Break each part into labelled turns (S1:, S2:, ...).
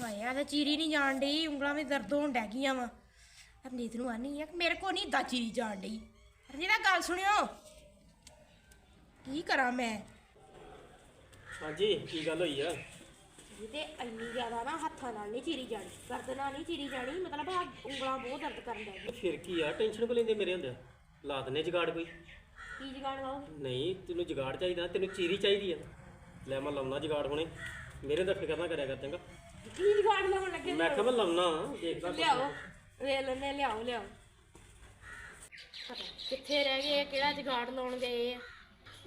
S1: ਹਾਏ ਆ ਤਾਂ ਚੀਰੀ ਨਹੀਂ ਜਾਣ ਡਈ ਉਂਗਲਾਂ ਵਿੱਚ ਦਰਦ ਹੋਣ ਡੈ ਗਈਆਂ ਵਾ। ਰਣਜੀਤ ਨੂੰ ਆਨੀ ਆ ਕਿ ਮੇਰੇ ਕੋ ਨਹੀਂ ਦਾ ਚੀਰੀ ਜਾਣ ਡਈ। ਰਣਜੀਤ ਆ ਗੱਲ ਸੁਣਿਓ। ਕੀ ਕਰਾਂ ਮੈਂ?
S2: ਹਾਂਜੀ ਕੀ ਗੱਲ ਹੋਈ ਆ?
S1: ਤੇ ਇੰਨੀ ਜ਼ਿਆਦਾ ਨਾ ਹੱਥਾਂ ਨਾਲ ਨਹੀਂ ਚੀਰੀ ਜਾਣੀ ਦਰਦ ਨਾਲ ਨਹੀਂ ਚੀਰੀ ਜਾਣੀ ਮਤਲਬ ਆ ਉਂਗਲਾਂ ਬਹੁਤ ਦਰਦ ਕਰਨ ਲੱਗ ਗਈ
S2: ਫਿਰ ਕੀ ਆ ਟੈਨਸ਼ਨ ਕੋ ਲੈਂਦੇ ਮੇਰੇ ਹੁੰਦੇ ਲਾ ਦਨੇ ਜਗਾੜ ਕੋਈ?
S1: ਕੀ ਜਗਾੜ ਲਾਓ
S2: ਨਹੀਂ ਤੈਨੂੰ ਜਗਾੜ ਚਾਹੀਦਾ ਤੈਨੂੰ ਚੀਰੀ ਚਾਹੀਦੀ ਆ। ਲੈ ਮੈਂ ਲਾਉਣਾ ਜਗਾੜ ਹੁਣੇ। ਮੇਰੇ ਦਾ ਫਿਕਰ ਨਾ ਕਰਿਆ ਕਰ ਚੰਗਾ।
S1: ਕੀ ਜਗਾੜ ਲਾਉਣ ਲੱਗੇ
S2: ਮੈਂ ਕਿਹਾ ਮੈਂ ਲਾਉਣਾ ਦੇਖਦਾ।
S1: ਲਿਆਓ। ਵੇ ਲੈਨੇ ਲਿਆਓ ਲਿਆਓ। ਪਤਾ ਨੀ ਕਿੱਥੇ ਰਹਿ ਗਏ ਕਿਹੜਾ ਜਗਾੜ ਲਾਉਣ ਗਏ ਆ?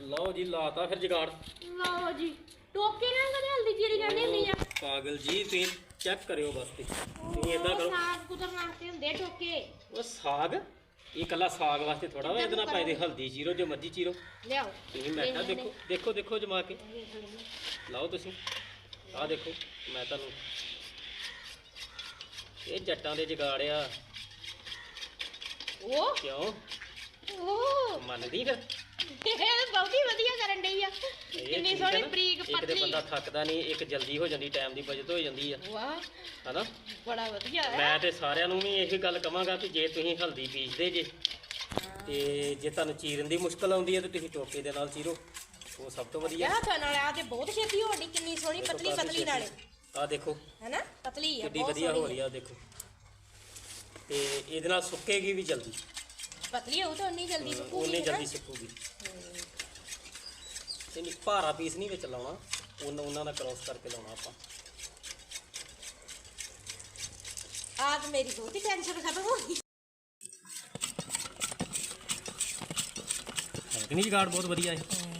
S2: ਲਓ ਜੀ ਲਾਤਾ ਫਿਰ ਜਗਾੜ।
S1: ਲਓ ਜੀ ਟੋਕੇ ਨਾਲ ਕਦੇ ਹਲਦੀ ਚੀਰੀ ਕਰਨੀ ਹੁੰਦੀ ਆ?
S2: ਪਾਗਲ ਜੀ ਤੁਸੀਂ ਚੈੱਕ ਕਰਿਓ ਬਸ ਤੇ। ਤੁਸੀਂ ਇਦਾਂ ਕਰੋ।
S1: ਸਾਗ ਕੁਤਰਨ ਵਾਸਤੇ ਹੁੰਦੇ ਟੋਕੇ।
S2: ਉਹ ਸਾਗ? ਇਹ ਕੱਲਾ ਸਾਗ ਵਾਸਤੇ ਥੋੜਾ ਵਾ ਇਹਦੇ ਨਾਲ ਪਾਇਦੇ ਹਲਦੀ ਚੀਰੋ ਜੋ ਮਰਜ਼ੀ ਚੀਰੋ।
S1: ਲਿਆਓ।
S2: ਤੁਸੀਂ ਮੈਂ ਕਿਹਾ ਦੇਖੋ ਦੇਖੋ ਦੇਖੋ ਜਮਾ ਕੇ। ਲਾਓ ਤੁਸੀਂ। ਆਹ ਦੇਖੋ ਮੈਂ ਤੁਹਾਨੂੰ ਇਹ ਜੱਟਾਂ ਦੇ ਜਗਾੜ ਆ।
S1: ਉਹ
S2: ਕਿਉਂ?
S1: ਉਹ
S2: ਮੰਨਦੀ ਫਿਰ?
S1: ਇਹ ਤਾਂ ਬਹੁਤ ਵਧੀਆ ਕਰਨ ਡਈ ਆ।
S2: ਇਹ
S1: ਕਿੰਨੀ
S2: ਠੀਕ
S1: ਸੋਹਣੀ
S2: ਨਾ?
S1: ਬਰੀਕ
S2: ਇੱਕ ਤੇ
S1: ਪਤਲੀ।
S2: ਬੰਦਾ ਥੱਕਦਾ ਨਹੀਂ ਇੱਕ ਜਲਦੀ ਹੋ ਜਾਂਦੀ ਟਾਈਮ ਦੀ ਬਚਤ ਹੋ ਜਾਂਦੀ ਆ।
S1: ਵਾਹ।
S2: ਹਨਾ?
S1: ਬੜਾ ਵਧੀਆ ਹੈ।
S2: ਮੈਂ ਤੇ ਸਾਰਿਆਂ ਨੂੰ ਵੀ ਇਹੀ ਗੱਲ ਕਵਾਂਗਾ ਕਿ ਜੇ ਤੁਸੀਂ ਹਲਦੀ ਬੀਜਦੇ ਜੇ ਤੇ ਜੇ ਤੁਹਾਨੂੰ ਚੀਰਨ ਦੀ ਮੁਸ਼ਕਲ ਆਉਂਦੀ ਹੈ ਤੇ ਤੁਸੀਂ ਟੋਕੇ ਦੇ ਨਾਲ ਚੀਰੋ। ਉਹ ਸਭ ਤੋਂ ਵਧੀਆ।
S1: ਯਾ ਹੱਥਾਂ ਨਾਲ ਆ ਤੇ ਬਹੁਤ ਛੇਤੀ ਹੋਣੀ ਕਿੰਨੀ ਸੋਹਣੀ ਨਾਲੇ।
S2: ਆ ਦੇਖੋ।
S1: ਹੈਨਾ? ਪਤਲੀ ਆ
S2: ਕਿੱਡੀ
S1: ਬਹੁਤ
S2: ਵਧੀਆ ਹੋ
S1: ਸੋਹਣੀ
S2: ਰਹੀ ਆ ਦੇਖੋ। ਤੇ ਇਹਦੇ ਨਾਲ ਸੁੱਕੇਗੀ ਵੀ ਜਲਦੀ।
S1: ਪਤਲੀ ਹੋਊ ਤਾਂ ਉਨੀ ਜਲਦੀ ਸੁੱਕੂਗੀ
S2: ਉਹਨੇ
S1: ਨਾ।
S2: ਜਲਦੀ ਸੁੱਕੂਗੀ। ਤੇ ਨਹੀਂ ਭਾਰਾ ਪੀਸ ਨਹੀਂ ਵਿੱਚ ਲਾਉਣਾ। ਉਹਨਾਂ ਉਹਨਾਂ ਨਾਲ ਕ੍ਰੋਸ ਕਰਕੇ ਲਾਉਣਾ ਆਪਾਂ।
S1: ਆ ਤੇ ਮੇਰੀ ਬਹੁਤੀ ਟੈਨਸ਼ਨ ਖਤਮ ਹੋ ਗਈ।
S2: ਹੈ ਕਿ ਨਹੀਂ ਜਗਾੜ ਬਹੁਤ ਵਧੀਆ ਹੈ।